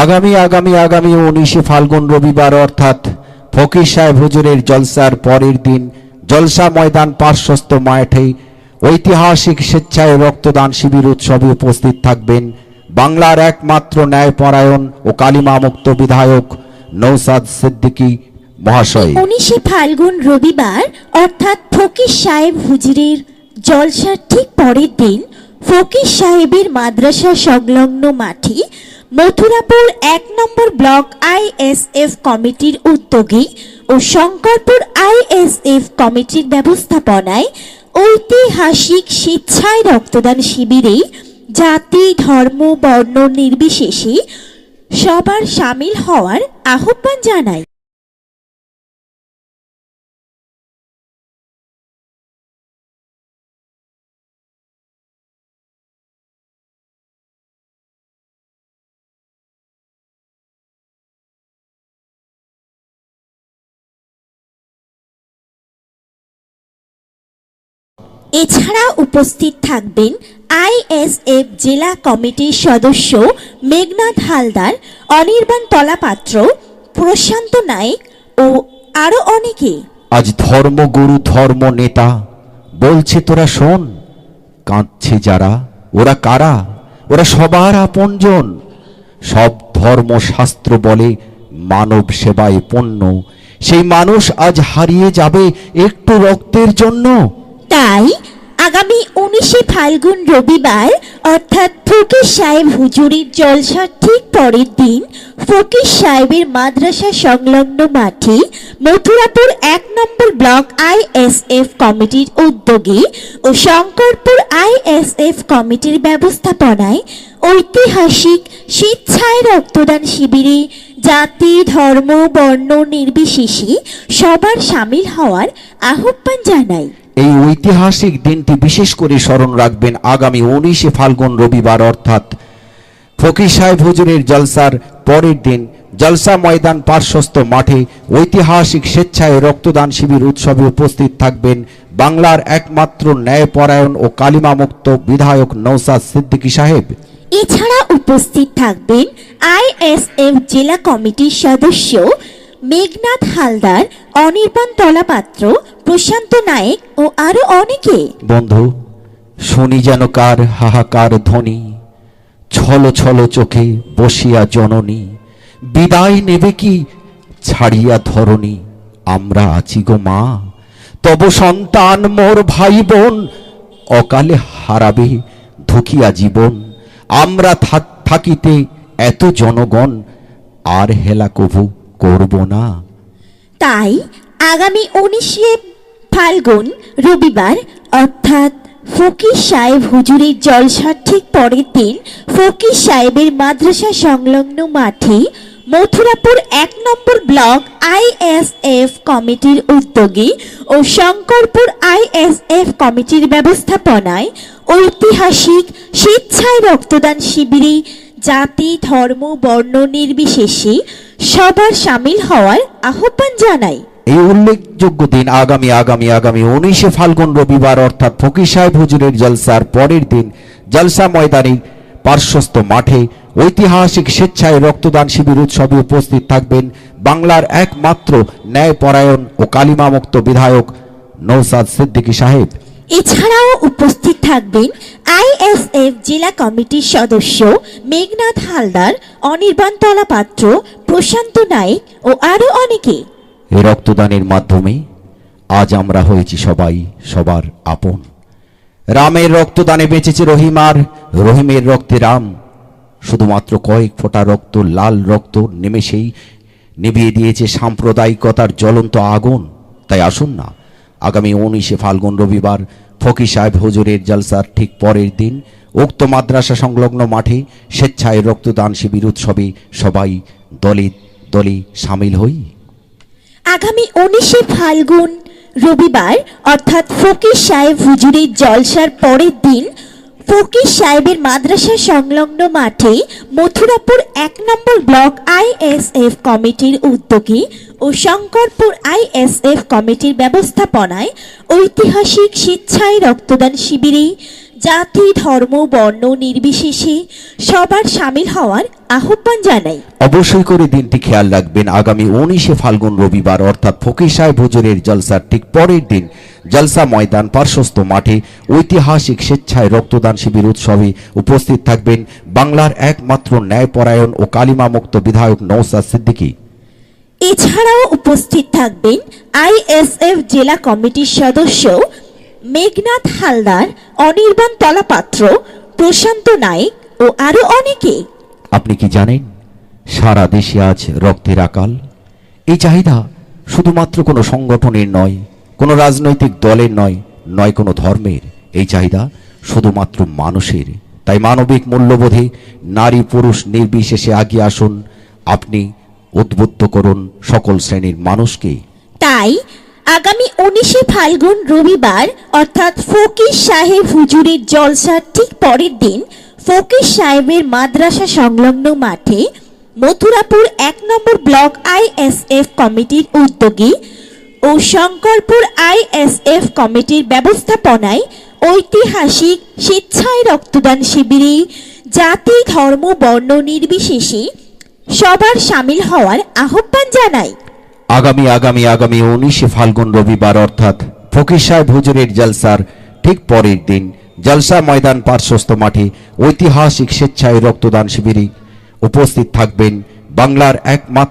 আগামী আগামী আগামী উনিশে ফাল্গুন রবিবার অর্থাৎ ফকির সাহেব হুজুরের জলসার পরের দিন জলসা ময়দান পার্শ্বস্থ মাঠে ঐতিহাসিক স্বেচ্ছায় রক্তদান শিবির উৎসবে উপস্থিত থাকবেন বাংলার একমাত্র ন্যায়পরায়ণ ও কালিমা মুক্ত বিধায়ক নৌসাদ সিদ্দিকী মহাশয়। উনিশে ফাল্গুন রবিবার অর্থাৎ ফকির সাহেব হুজুরের জলসার ঠিক পরের দিন ফকির সাহেবের মাদ্রাসা সংলগ্ন মাঠে মথুরাপুর এক নম্বর ব্লক আইএসএফ কমিটির উদ্যোগে ও শঙ্করপুর আইএসএফ কমিটির ব্যবস্থাপনায় ঐতিহাসিক স্বেচ্ছায় রক্তদান শিবিরে জাতি, ধর্ম, বর্ণ নির্বিশেষে সবার সামিল হওয়ার আহ্বান জানায়। এছাড়া উপস্থিত থাকবেন আইএসএফ জেলা কমিটির সদস্য মেঘনাথ হালদার, অনির্বাণ তলাপাত্র, প্রশান্ত নায়েক ও আরও অনেকে। আজ ধর্মগুরু ধর্ম নেতা। বলছে তোরা শোন, কাঁদছে যারা, ওরা কারা? ওরা সবার আপনজন। সব ধর্মশাস্ত্র বলে মানব সেবায় পণ্য। সেই মানুষ আজ হারিয়ে যাবে একটু রক্তের জন্য। তাই আগামী উনিশে ফাল্গুন রবিবার, অর্থাৎ ফকির সাহেব হুজুরির জলসার ঠিক পরের দিন, ফকির সাহেবের মাদ্রাসা সংলগ্ন মাঠে মথুরাপুর এক নম্বর ব্লক আইএসএফ কমিটির উদ্যোগে ও শঙ্করপুর আইএসএফ কমিটির ব্যবস্থাপনায় ঐতিহাসিক স্বেচ্ছায় রক্তদান শিবিরে জাতি, ধর্ম, বর্ণ নির্বিশেষে সবার সামিল হওয়ার আহ্বান জানাই। এই ঐতিহাসিক দিনটি বিশেষ করে স্মরণ রাখবেন আগামী উনিশে ফাল্গুন রবিবার, অর্থাৎ ফকির সাহেব হুজুরের জলসার পরের দিন জলসা ময়দান পার্শ্বস্থ মাঠে ঐতিহাসিক স্বেচ্ছায় রক্তদান শিবির উৎসবে উপস্থিত থাকবেন বাংলার একমাত্র ন্যায়পরায়ণ ও কালিমামুক্ত বিধায়ক নৌসাদ সিদ্দিকী সাহেব। এছাড়া উপস্থিত থাকবেন আইএসএফ জেলা কমিটির সদস্য মেঘনাথ হালদার, অনির্বাণ তলাপাত্র, প্রশান্ত নায়েক ও আরও অনেকে। বন্ধু, শুনি যেন কার হাহাকার ধ্বনি। ছল ছল চোখে বসিয়া জননী। বিদায় নেবে কি ছাড়িয়া ধরণী। আমরা আছি গো মা। তব সন্তান মোর ভাই বোন অকালে হারাবে ধুকিয়া জীবন। আমরা থাকিতে এত জনগণ। আর হেলা কভু করব না। তাই আগামী উনিশে ফাল্গুন রবিবার, অর্থাৎ ফকির সাহেব হুজুরের জলসার ঠিক পরের দিন ফকির সাহেবের মাদ্রাসা সংলগ্ন মাঠে মথুরাপুর এক নম্বর ব্লক আইএসএফ কমিটির উদ্যোগে ও শঙ্করপুর আইএসএফ কমিটির ব্যবস্থাপনায় ঐতিহাসিক স্বেচ্ছায় রক্তদান শিবিরে জাতি, ধর্ম, বর্ণ নির্বিশেষে সবার সামিল হওয়ার আহ্বান জানাই। এই উল্লেখযোগ্য দিন আগামী আগামী আগামী উনিশে ফাল্গুন রবিবার, অর্থাৎ ফকির সাহেব হুজুরের জলসার পরের দিন জলসা ময়দানে পার্শ্বস্থ মাঠে ঐতিহাসিক স্বেচ্ছায় রক্তদান শিবির উৎসবে উপস্থিত থাকবেন বাংলার একমাত্র ন্যায়পরায়ণ ও কালিমামুক্ত বিধায়ক নৌসাদ সিদ্দিকী সাহেব। এছাড়াও উপস্থিত থাকবেন আইএসএফ জেলা কমিটির সদস্য মেঘনাথ হালদার, অনির্বাণ তলাপাত্র প্রশান্ত নায়েক ও আরও অনেকে। রক্তদানের মাধ্যমে আজ আমরা হয়েছি সবাই, সবার আপন। রামের রক্তদানে বেঁচেছে রহিম আর রহিমের রক্তে রাম। শুধুমাত্র কয়েক ফোঁটা রক্ত, লাল রক্ত নিমেষেই নিভিয়ে দিয়েছে সাম্প্রদায়িকতার জ্বলন্ত আগুন। তাই আসুন না আগামী উনিশে ফাল্গুন রবিবার ফকির সাহেব হুজুরের জলসার ঠিক পরের দিন উক্ত মাদ্রাসা সংলগ্ন মাঠে স্বেচ্ছায় রক্তদান শিবির উৎসবে সবাই দলিত দলে সামিল হই। আগামী উনিশে ফাল্গুন রবিবার অর্থাৎ ফকির সাহেব হুজুরের জলসার পরের দিন ফকির সাহেবের মাদ্রাসা সংলগ্ন মাঠে মথুরাপুর এক নম্বর ব্লক আইএসএফ কমিটির উদ্যোগে ও শঙ্করপুর আইএসএফ কমিটির ব্যবস্থাপনায় ঐতিহাসিক স্বেচ্ছায় রক্তদান শিবিরে জাতি ধর্ম বর্ণ নির্বিশেষে সবার সামিল হওয়ার আহ্বান জানাই। অবশ্যই করে দিনটি খেয়াল রাখবেন আগামী উনিশে ফাল্গুন রবিবার অর্থাৎ ফকির সাহেব হুজুরের জলসার ঠিক পরের দিন। জলসা ময়দান পার্শ্বস্থ মাঠে ঐতিহাসিক স্বেচ্ছায় রক্তদান শিবির উৎসবে উপস্থিত থাকবেন বাংলার একমাত্র ন্যায়পরায়ণ ও কালিমামুক্ত বিধায়ক নৌসাদ সিদ্দিকী। এছাড়াও উপস্থিত থাকবেন আইএসএফ জেলা কমিটির সদস্য মেঘনাথ হালদার অনির্বাণ তলাপাত্র প্রশান্ত নায়েক ও আরও অনেকে। আপনি কি জানেন সারা দেশে আজ রক্তের আকাল? এই চাহিদা শুধুমাত্র কোনো সংগঠনের নয় কোনো রাজনৈতিক দলের নয় নয় কোনো ধর্মের। এই চাহিদা শুধুমাত্র মানুষের। তাই মানবিক মূল্যবোধে নারী পুরুষ নির্বিশেষে আগিয়ে আসুন। আপনি উদ্বুদ্ধ করুন সকল শ্রেণির মানুষকে। তাই আগামী উনিশে ফাল্গুন রবিবার, অর্থাৎ ফকির সাহেব হুজুরের জলসার ঠিক পরের দিন, ফকির সাহেবের মাদ্রাসা সংলগ্ন মাঠে মথুরাপুর এক নম্বর ব্লক আইএসএফ কমিটির উদ্যোগী ও শঙ্করপুর আইএসএফ কমিটির ব্যবস্থাপনায় ঐতিহাসিক স্বেচ্ছায় রক্তদান শিবিরে জাতি, ধর্ম, বর্ণ নির্বিশেষে সবার সামিল হওয়ার আহ্বান জানাই আগামী আগামী আগামী উনিশে ফাল্গুন রবিবার অর্থাৎ ফকির সাহেব হুজুরের জলসার ঠিক পরের দিন জলসা ময়দান পার্শ্বস্থ মাঠে ঐতিহাসিক স্বেচ্ছায় রক্তদান শিবিরে উপস্থিত থাকবেন বাংলার একমাত্র